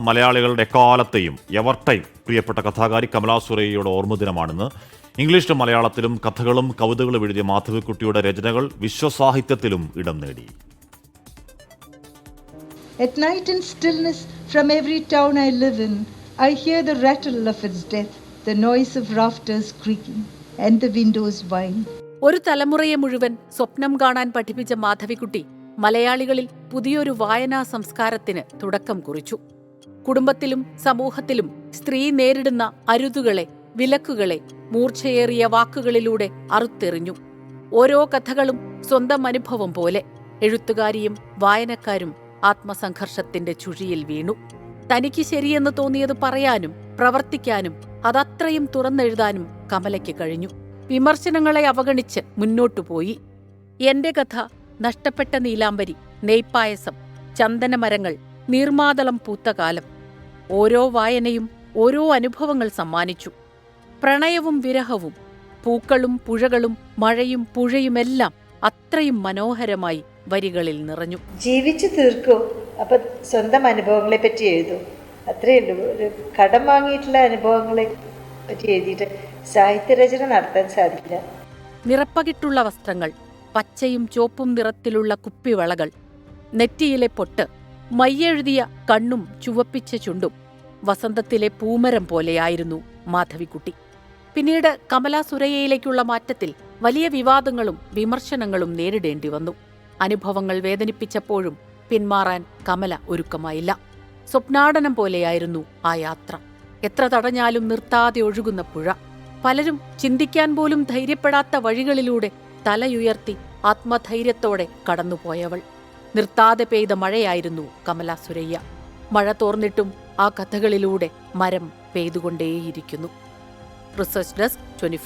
മലയാളികളുടെ എക്കാലത്തെയും ever time പ്രിയപ്പെട്ട കഥാകാരി കമലാ സുരയ്യയുടെ ഓർമ്മദിനമാണിന്ന്. ഇംഗ്ലീഷിലും മലയാളത്തിലും കഥകളും കവിതകളും എഴുതിയ മാധവിക്കുട്ടിയുടെ രചനകൾ വിശ്വസാഹിത്യത്തിലും ഇടം നേടി. At night in stillness, from every town I live in, I hear the rattle of its death, the noise of rafters creaking, and the windows whine. ഒരു തലമുറയെ മുഴുവൻ സ്വപ്നം കാണാൻ പഠിപ്പിച്ച മാധവിക്കുട്ടി മലയാളികളിൽ പുതിയൊരു വായനാ സംസ്കാരത്തിന് തുടക്കം കുറിച്ചു. കുടുംബത്തിലും സമൂഹത്തിലും സ്ത്രീ നേരിടുന്ന അരുതുകളെ വിലക്കുകളെ മൂർച്ചയേറിയ വാക്കുകളിലൂടെ അറുത്തെറിഞ്ഞു. ഓരോ കഥകളും സ്വന്തം അനുഭവം പോലെ എഴുത്തുകാരിയും വായനക്കാരും ആത്മസംഘർഷത്തിന്റെ ചുഴിയിൽ വീണു. തനിക്ക് ശരിയെന്ന് തോന്നിയത് പറയാനും പ്രവർത്തിക്കാനും അതത്രയും തുറന്നെഴുതാനും കമലയ്ക്ക് കഴിഞ്ഞു. വിമർശനങ്ങളെ അവഗണിച്ച് മുന്നോട്ടു പോയി. എന്റെ കഥ നഷ്ടപ്പെട്ട നീലാംബരി നെയ്പ്പായസം ചന്ദനമരങ്ങൾ നീർമാതളം പൂത്ത കാലം ഓരോ വായനയും ഓരോ അനുഭവങ്ങൾ സമ്മാനിച്ചു. പ്രണയവും വിരഹവും പൂക്കളും പുഴകളും മഴയും പുഴയുമെല്ലാം അത്രയും മനോഹരമായി വരികളിൽ നിറഞ്ഞു. ജീവിച്ചു തീർക്കൂ. അപ്പൊ സ്വന്തം അനുഭവങ്ങളെ പറ്റി എഴുതൂ. അത്രയേ ഉള്ളൂ. ഒരു കടം വാങ്ങിയിട്ടുള്ള അനുഭവങ്ങളെ പറ്റി എഴുതിയിട്ട് സാഹിത്യരചന നടത്താൻ സാധിക്കില്ല. നിറപ്പകിട്ടുള്ള വസ്ത്രങ്ങൾ പച്ചയും ചുവപ്പും നിറത്തിലുള്ള കുപ്പിവളകൾ നെറ്റിയിലെ പൊട്ട് മയ്യെഴുതിയ കണ്ണും ചുവപ്പിച്ച ചുണ്ടും വസന്തത്തിലെ പൂമരം പോലെയായിരുന്നു മാധവിക്കുട്ടി. പിന്നീട് കമലാ സുരയ്യയിലേക്കുള്ള മാറ്റത്തിൽ വലിയ വിവാദങ്ങളും വിമർശനങ്ങളും നേരിടേണ്ടി വന്നു. അനുഭവങ്ങൾ വേദനിപ്പിച്ചപ്പോഴും പിന്മാറാൻ കമല ഒരുക്കമായില്ല. സ്വപ്നാടനം പോലെയായിരുന്നു ആ യാത്ര. എത്ര തടഞ്ഞാലും നിർത്താതെ ഒഴുകുന്ന പുഴ. പലരും ചിന്തിക്കാൻ പോലും ധൈര്യപ്പെടാത്ത വഴികളിലൂടെ തലയുയർത്തി ആത്മധൈര്യത്തോടെ കടന്നുപോയവൾ. നിർത്താതെ പെയ്ത മഴയായിരുന്നു കമല സുരയ്യ. മഴ തോർന്നിട്ടും ആ കഥകളിലൂടെ മരം പെയ്തുകൊണ്ടേയിരിക്കുന്നു. Research desk twenty